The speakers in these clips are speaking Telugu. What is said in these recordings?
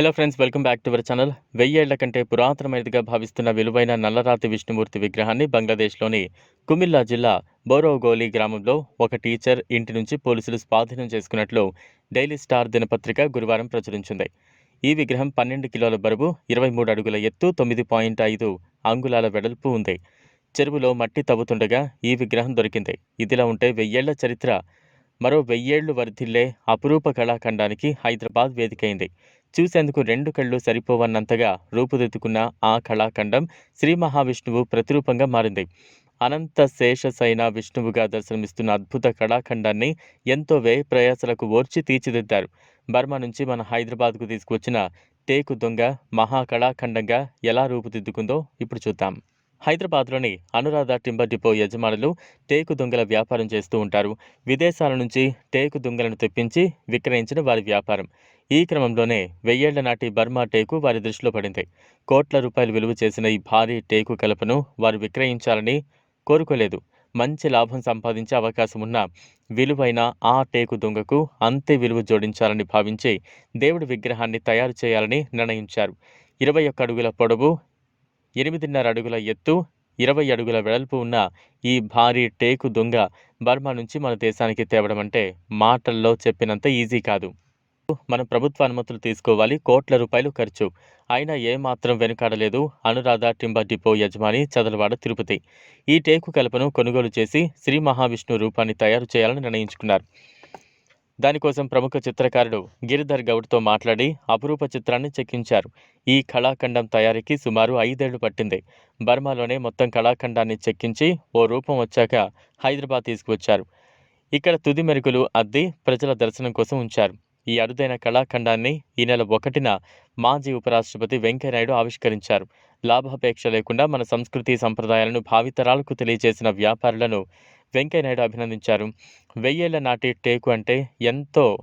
Hello friends welcome back to our channel వెయ్యేళ్ళ కంటే పురాతనమైనదిగా భావిస్తున్న విలువైన నల్లరాతి విష్ణుమూర్తి విగ్రహాన్ని బంగ్లాదేశ్లోని కుమిల్లా జిల్లా బోరోగోలి గ్రామంలో ఒక టీచర్ ఇంటి నుంచి పోలీసులు స్వాధీనం చేసుకున్నట్లు డైలీ స్టార్ దినపత్రిక గురువారం ప్రచురించింది. ఈ విగ్రహం పన్నెండు కిలోల బరువు ఇరవై మూడు అడుగుల ఎత్తు తొమ్మిది పాయింట్ ఐదు అంగుళాల వెడల్పు ఉంది. చెరువులో మట్టి తవ్వుతుండగా ఈ విగ్రహం దొరికింది. ఇదిలా ఉంటే వెయ్యేళ్ళ చరిత్ర. మరో వెయ్యేళ్ళు వర్ధిల్లే అపురూప కళాఖండానికి హైదరాబాద్ వేదికైంది. చూసేందుకు రెండు కళ్ళు సరిపోవన్నంతగా రూపుదిద్దుకున్న ఆ కళాఖండం శ్రీ మహావిష్ణువు ప్రతిరూపంగా మారింది. అనంత శేషసైన విష్ణువుగా దర్శనమిస్తున్న అద్భుత కళాఖండాన్ని ఎంతో వ్యయ ప్రయాసలకు ఓర్చి తీర్చిదిద్దారు. బర్మా నుంచి మన హైదరాబాద్కు తీసుకువచ్చిన టేకు దొంగ మహాకళాఖండంగా ఎలా రూపుదిద్దుకుందో ఇప్పుడు చూద్దాం. హైదరాబాద్లోని అనురాధ టింబర్ డిపో యజమానులు టేకు దొంగల వ్యాపారం చేస్తూ ఉంటారు. విదేశాల నుంచి టేకు దొంగలను తెప్పించి విక్రయించిన వారి వ్యాపారం. ఈ క్రమంలోనే వెయ్యేళ్ళ నాటి బర్మా టేకు వారి దృష్టిలో పడింది. కోట్ల రూపాయలు విలువ చేసిన ఈ భారీ టేకు కలపను వారు విక్రయించాలని కోరుకోలేదు. మంచి లాభం సంపాదించే అవకాశం ఉన్న విలువైన ఆ టేకు దొంగకు అంతే విలువ జోడించాలని భావించి దేవుడి విగ్రహాన్ని తయారు చేయాలని నిర్ణయించారు. ఇరవై ఒక్క అడుగుల పొడవు ఎనిమిదిన్నర అడుగుల ఎత్తు ఇరవై అడుగుల వెడల్పు ఉన్న ఈ భారీ టేకు దొంగ బర్మా నుంచి మన దేశానికి తేవడం అంటే మాటల్లో చెప్పినంత ఈజీ కాదు. మనం ప్రభుత్వ అనుమతులు తీసుకోవాలి కోట్ల రూపాయలు ఖర్చు. అయినా ఏమాత్రం వెనుకాడలేదు అనురాధ టింబర్ డిపో యజమాని చదలవాడ తిరుపతి. ఈ టేకు కలపను కొనుగోలు చేసి శ్రీ మహావిష్ణు రూపాన్ని తయారు చేయాలని నిర్ణయించుకున్నారు. దానికోసం ప్రముఖ చిత్రకారుడు గిరిధర్ గౌడ్తో మాట్లాడి అపురూప చిత్రాన్ని చెక్కించారు. ఈ కళాఖండం తయారీకి సుమారు ఐదేళ్ళు పట్టింది. బర్మాలోనే మొత్తం కళాఖండాన్ని చెక్కించి ఓ రూపం వచ్చాక హైదరాబాద్ తీసుకువచ్చారు. ఇక్కడ తుది మెరుగులు అద్ది ప్రజల దర్శనం కోసం ఉంచారు. ఈ అరుదైన కళాఖండాన్ని ఈ నెల ఒకటిన మాజీ ఉపరాష్ట్రపతి వెంకయ్యనాయుడు ఆవిష్కరించారు. లాభాపేక్ష లేకుండా మన సంస్కృతి సంప్రదాయాలను భావితరాలకు తెలియజేసిన వ్యాపారులను వెంకయ్యనాయుడు అభినందించారు. వెయ్యేళ్ళ నాటి టేకు అంటే ఎంతో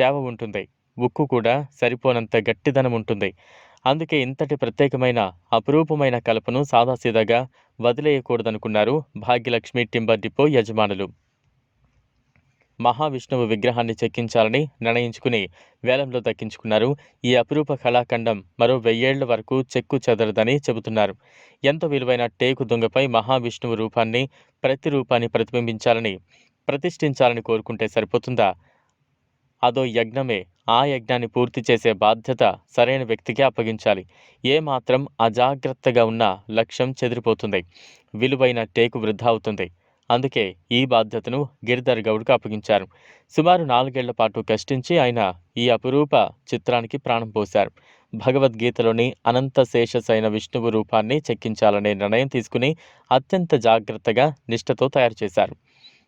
చేవ ఉంటుంది. ఉక్కు కూడా సరిపోనంత గట్టిదనం ఉంటుంది. అందుకే ఇంతటి ప్రత్యేకమైన అపురూపమైన కలపను సాదాసీదాగా వదిలేయకూడదనుకున్నారు భాగ్యలక్ష్మి టింబర్ డిపో యజమానులు. మహావిష్ణువు విగ్రహాన్ని చెక్కించాలని నిర్ణయించుకుని వేలంలో దక్కించుకున్నారు. ఈ అపురూప కళాఖండం మరో వెయ్యేళ్ళ వరకు చెక్కు చెదరదని చెబుతున్నారు. ఎంతో విలువైన టేకు దొంగపై మహావిష్ణువు రూపాన్ని ప్రతి రూపాన్ని ప్రతిబింబించాలని ప్రతిష్ఠించాలని కోరుకుంటే సరిపోతుందా? అదో యజ్ఞమే. ఆ యజ్ఞాన్ని పూర్తి చేసే బాధ్యత సరైన వ్యక్తికి అప్పగించాలి. ఏ మాత్రం అజాగ్రత్తగా ఉన్న లక్ష్యం చెదిరిపోతుంది. విలువైన టేకు వృధా అవుతుంది. అందుకే ఈ బాధ్యతను గిరిధర్ గౌడ్కు అప్పగించారు. సుమారు నాలుగేళ్ళ పాటు కష్టించి ఆయన ఈ అపురూప చిత్రానికి ప్రాణం పోశారు. భగవద్గీతలోని అనంత శేషసైన విష్ణువు రూపాన్ని చెక్కించాలనే నిర్ణయం తీసుకుని అత్యంత జాగ్రత్తగా నిష్ఠతో తయారు చేశారు.